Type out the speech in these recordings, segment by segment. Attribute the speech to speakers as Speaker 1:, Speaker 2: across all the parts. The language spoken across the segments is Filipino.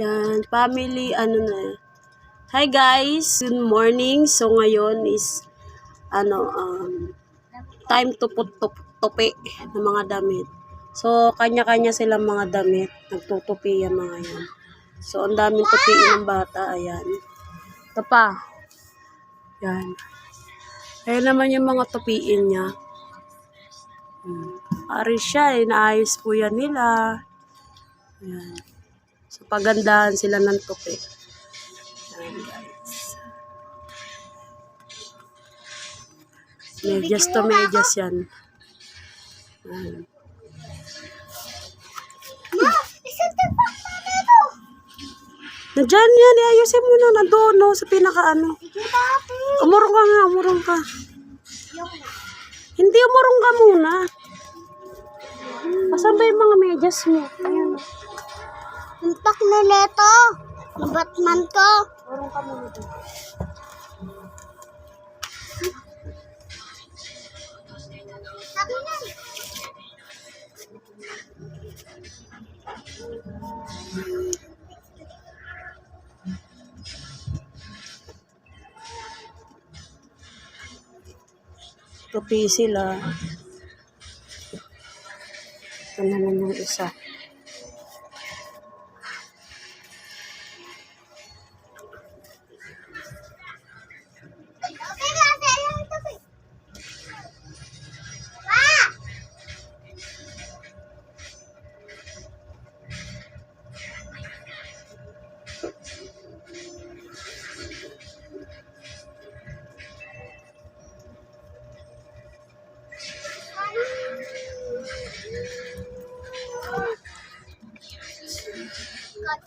Speaker 1: Yan, family, ano na. Hi guys, good morning. So ngayon is, ano, um, time to put tup tupi ng mga damit. So, kanya-kanya silang mga damit. Nagtutupi yung mga yan. So, ang daming tupiin ng bata. Ayan. Ito pa. Yan. Ayan naman yung mga tupiin niya. Hmm. Ari siya, eh. Naayos po yan nila. Ayan. So, pagandahan sila ng tupi. Ayan, guys. Medyas to medyas yan. Ayan.
Speaker 2: Ma, isang tapak na nito.
Speaker 1: Nandyan yan, iayusin mo na. Nandoon, no, sa pinaka ano.
Speaker 2: Sige, papi.
Speaker 1: Umurong ka nga, umurong ka. Hindi, umurong ka muna. Asan ba yung mga medyas mo? Ayan.
Speaker 2: Yung tak na. Yung Batman ko.
Speaker 1: Umurong ka muna dun.
Speaker 2: Sabi na.
Speaker 1: Sila. Ito naman yung isa.
Speaker 2: Yobay!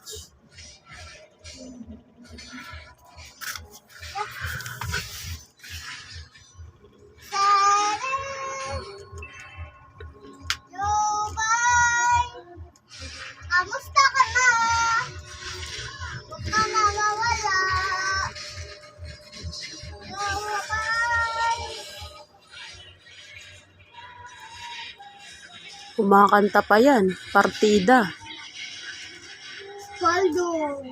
Speaker 1: Kumakanta pa yan. Partida.
Speaker 2: Ronaldo.